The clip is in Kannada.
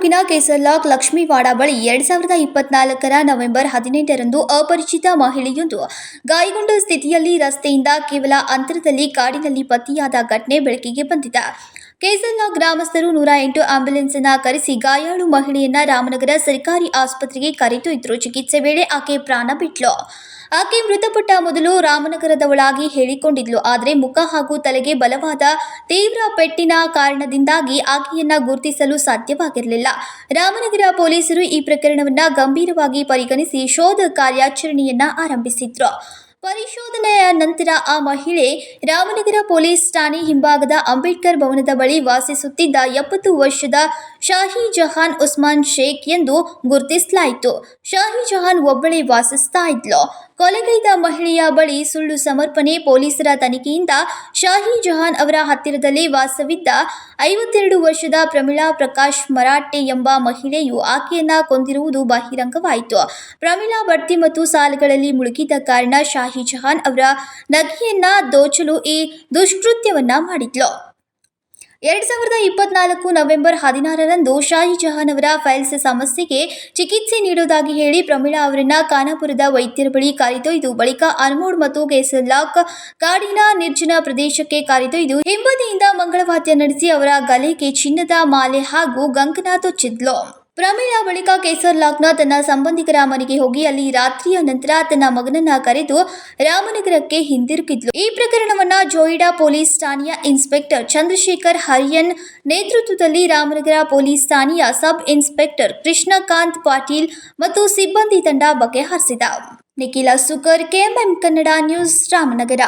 ತಾಲೂಕಿನ ಕೇಸರ್ಲಾಕ್ ಲಕ್ಷ್ಮೀವಾಡ ಬಳಿ ಎರಡ್ ಸಾವಿರದ ಇಪ್ಪತ್ನಾಲ್ಕರ ನವೆಂಬರ್ ಹದಿನೆಂಟರಂದು ಅಪರಿಚಿತ ಮಹಿಳೆಯೊಂದು ಗಾಯಗೊಂಡ ಸ್ಥಿತಿಯಲ್ಲಿ ರಸ್ತೆಯಿಂದ ಕೇವಲ ಅಂತರದಲ್ಲಿ ಕಾಡಿನಲ್ಲಿ ಪತ್ತೆಯಾದ ಘಟನೆ ಬೆಳಕಿಗೆ ಬಂದಿದೆ. ಕೇಸರ್ಲಾಕ್ ಗ್ರಾಮಸ್ಥರು ನೂರ ಎಂಟು ಆಂಬ್ಯುಲೆನ್ಸ್ ಅನ್ನ ಕರೆಸಿ ಗಾಯಾಳು ಮಹಿಳೆಯನ್ನ ರಾಮನಗರ ಸರ್ಕಾರಿ ಆಸ್ಪತ್ರೆಗೆ ಕರೆದೊಯ್ದರು. ಚಿಕಿತ್ಸೆ ವೇಳೆ ಆಕೆ ಪ್ರಾಣ ಬಿಟ್ಲು. ಆಕೆ ಮೃತಪಟ್ಟ ಮೊದಲು ರಾಮನಗರದವಳಾಗಿ ಹೇಳಿಕೊಂಡಿದ್ಲು. ಆದರೆ ಮುಖ ಹಾಗೂ ತಲೆಗೆ ಬಲವಾದ ತೀವ್ರ ಪೆಟ್ಟಿನ ಕಾರಣದಿಂದಾಗಿ ಆಕೆಯನ್ನ ಗುರುತಿಸಲು ಸಾಧ್ಯವಾಗಿರಲಿಲ್ಲ. ರಾಮನಗರ ಪೊಲೀಸರು ಈ ಪ್ರಕರಣವನ್ನ ಗಂಭೀರವಾಗಿ ಪರಿಗಣಿಸಿ ಶೋಧ ಕಾರ್ಯಾಚರಣೆಯನ್ನ ಆರಂಭಿಸಿದ್ರು. ಪರಿಶೋಧನೆಯ ನಂತರ ಆ ಮಹಿಳೆ ರಾಮನಗರ ಪೊಲೀಸ್ ಠಾಣೆ ಹಿಂಭಾಗದ ಅಂಬೇಡ್ಕರ್ ಭವನದ ಬಳಿ ವಾಸಿಸುತ್ತಿದ್ದ ಎಪ್ಪತ್ತು ವರ್ಷದ ಶಾಹಿ ಜಹಾನ್ ಉಸ್ಮಾನ್ ಶೇಖ್ ಎಂದು ಗುರುತಿಸಲಾಯಿತು. ಶಾಹಿ ಜಹಾನ್ ಒಬ್ಬಳೇ ವಾಸಿಸ್ತಾ ಇದ್ಲು. ಕೊಲೆಗೈದ ಮಹಿಳೆಯ ಬಳಿ ಸುಳ್ಳು ಸಮರ್ಪಣೆ ಪೊಲೀಸರ ತನಿಖೆಯಿಂದ ಶಾಹಿ ಜಹಾನ್ ಅವರ ಹತ್ತಿರದಲ್ಲಿ ವಾಸವಿದ್ದ ಐವತ್ತೆರಡು ವರ್ಷದ ಪ್ರಮಿಳಾ ಪ್ರಕಾಶ್ ಮರಾಠೆ ಎಂಬ ಮಹಿಳೆಯು ಆಕೆಯನ್ನ ಕೊಂದಿರುವುದು ಬಹಿರಂಗವಾಯಿತು. ಪ್ರಮಿಳಾ ಬಡ್ತಿ ಮತ್ತು ಸಾಲಗಳಲ್ಲಿ ಮುಳುಗಿದ ಕಾರಣ ಶಾಹಿ ಜಹಾನ್ ಅವರ ನಗೆಯನ್ನ ದೋಚಲು ಈ ದುಷ್ಕೃತ್ಯವನ್ನ ಮಾಡಿದ್ಲು. ಎರಡ್ ಸಾವಿರದ ಇಪ್ಪತ್ನಾಲ್ಕು ನವೆಂಬರ್ ಹದಿನಾರರಂದು ಶಾಹಿ ಜಹಾನ್ ಅವರ ಫೈಲ್ಸ್ ಸಮಸ್ಯೆಗೆ ಚಿಕಿತ್ಸೆ ನೀಡುವುದಾಗಿ ಹೇಳಿ ಪ್ರಮೀಳಾ ಅವರನ್ನ ಖಾನಾಪುರದ ವೈದ್ಯರ ಬಳಿ ಕರೆದೊಯ್ದು ಬಳಿಕ ಅನ್ಮೋಡ್ ಮತ್ತು ಕೇಸರ್ಲಾಕ್ ಕಾಡಿನ ನಿರ್ಜನ ಪ್ರದೇಶಕ್ಕೆ ಕರೆದೊಯ್ದು ಹಿಂಬದಿಯಿಂದ ಮಂಗಳವಾದ್ಯ ನಡೆಸಿ ಅವರ ಗಲೆಗೆ ಚಿನ್ನದ ಮಾಲೆ ಹಾಗೂ ಗಂಗನಾ ತೊಚ್ಚಿದ್ಲು. ಪ್ರಮೀಳಾ ಬಳಿಕ ಕೇಸರ್ ಲಾಕ್ನ ತನ್ನ ಸಂಬಂಧಿಕರ ಮನೆಗೆ ಹೋಗಿ ಅಲ್ಲಿ ರಾತ್ರಿಯ ನಂತರ ತನ್ನ ಮಗನನ್ನ ಕರೆದು ರಾಮನಗರಕ್ಕೆ ಹಿಂದಿರುಗಿದ್ಲು. ಈ ಪ್ರಕರಣವನ್ನ ಜೋಯಿಡಾ ಪೊಲೀಸ್ ಠಾಣೆಯ ಇನ್ಸ್ಪೆಕ್ಟರ್ ಚಂದ್ರಶೇಖರ್ ಹರಿಯನ್ ನೇತೃತ್ವದಲ್ಲಿ ರಾಮನಗರ ಪೊಲೀಸ್ ಠಾಣೆಯ ಸಬ್ ಇನ್ಸ್ಪೆಕ್ಟರ್ ಕೃಷ್ಣಕಾಂತ್ ಪಾಟೀಲ್ ಮತ್ತು ಸಿಬ್ಬಂದಿ ತಂಡ ಬಗೆಹರಿಸಿದ. Nikhila Sukar, KMM Kannada news, Ramanagara.